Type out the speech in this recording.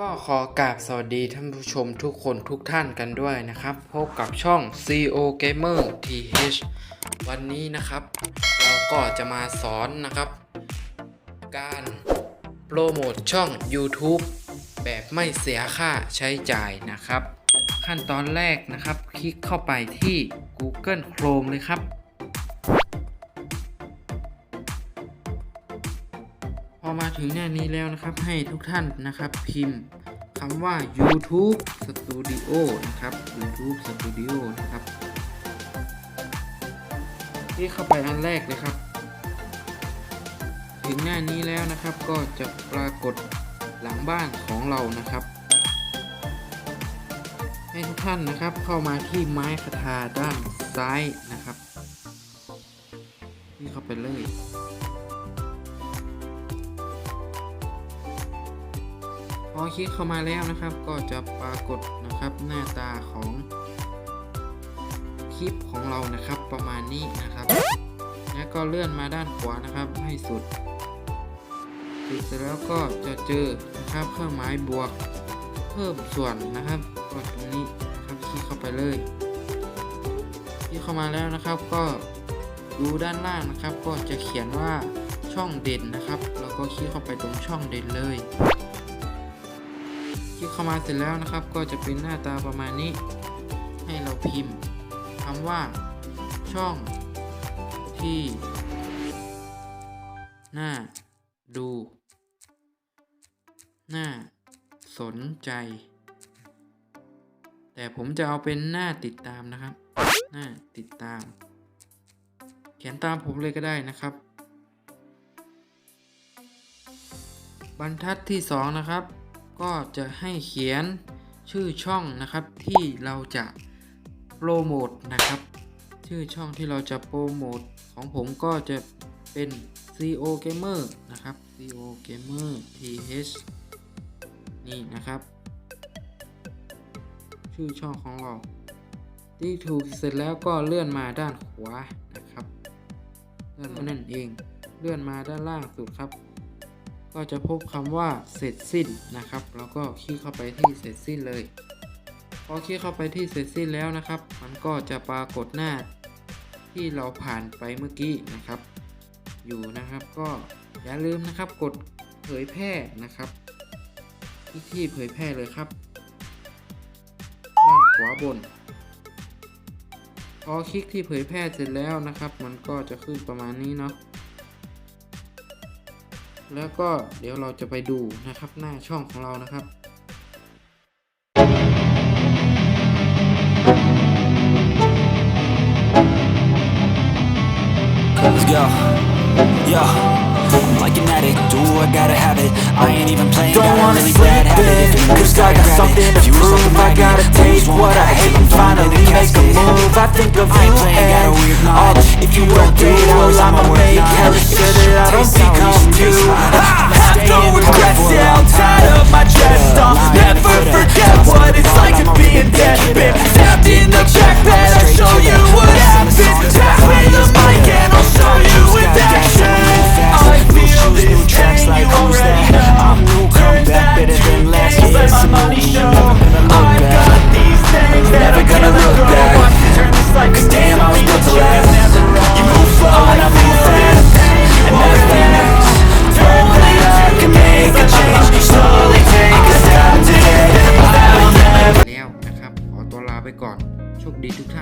ก็ขอกราบสวัสดีท่านผู้ชมทุกคนทุกท่านกันด้วยนะครับ พบกับช่อง CO Gamer TH วันนี้นะครับ เราก็จะมาสอนนะครับ การโปรโมทช่อง YouTube แบบไม่เสียค่าใช้จ่ายนะครับ ขั้นตอนแรกนะครับ คลิกเข้าไปที่ Google Chrome เลยครับ อมาถึงหน้านี้แล้วนะครับให้ทุกท่านนะครับพิมพ์คำว่า YouTube Studio นะครับ YouTube Studio นะครับที่เข้าไปอันแรกเลยครับ ถึงหน้านี้แล้วนะครับก็จะปรากฏหลังบ้านของเรานะครับ ให้ทุกท่านนะครับเข้ามาที่ไม้คาทาด้านซ้ายนะครับ ที่เข้าไปเลย พอคลิกเข้ามาแล้วนะครับ ก็จะปรากฏนะครับหน้าตาของคลิปของเรานะครับประมาณนี้นะครับ แล้วก็เลื่อนมาด้านขวานะครับ ให้สุดสุดเสร็จแล้วก็จะเจอนะครับเครื่องหมายบวกเพิ่มส่วนนะครับก็ตรงนี้นะครับคลิกเข้าไปเลยคลิกเข้ามาแล้วนะครับ ก็ดูด้านล่างนะครับ ก็จะเขียนว่าช่องเด่นนะครับ แล้วก็คลิกเข้าไปตรงช่องเด่นเลย ลิกเข้ามาเสร็จแล้วนะครับ ก็จะเป็นหน้าตาประมาณนี้ ให้เราพิมพ์คำว่า ช่องที่หน่าดู หน่าสนใจ แต่ผมจะเอาเป็นหน้าติดตามนะครับ หน้าติดตาม เขียนตามผมเลยก็ได้นะครับ บรรทัดที่สองนะครับ ก็จะให้เขียนชื่อช่องนะครับที่เราจะโปรโมทนะครับ ชื่อช่องที่เราจะโปรโมทของผมก็จะเป็น CO Gamer นะครับ CO Gamer TH นี่นะครับ ชื่อช่องของเราที่ถูกเสร็จแล้วก็เลื่อนมาด้านขวานะครับเลื่อนมานั่นเอง เลื่อนมาด้านล่างสุดครับ ก็จะพบคำว่าเสร็จสิ้นนะครับ แล้วก็คลิกเข้าไปที่เสร็จสิ้นเลย พอคลิกเข้าไปที่เสร็จสิ้นแล้วนะครับ มันก็จะปรากฏหน้าที่เราผ่านไปเมื่อกี้นะครับ อยู่นะครับก็อย่าลืมนะครับกดเผยแพร่นะครับที่ที่เผยแพร่เลยครับด้านขวาบน พอคลิกที่เผยแพร่เสร็จแล้วนะครับ มันก็จะขึ้นประมาณนี้เนาะ แล้วก็เดี๋ยวเราจะไปดูนะครับหน้าช่องของเรานะครับ Let's go. Yo. I'm like an addict, do I gotta have it I ain't even playing, Don't got a wanna really sleep bad habit in If it moves, Cause I got grab it. something to If you were prove something I like gotta me, you take just want what I that hate hate and Throw it in finally the make a casket. move I think of I ain't you playing, got a and weird oh, mind. If you You work work it three out hours, I'ma I'ma work make nine. hella sure that I don't Taste how become you you step today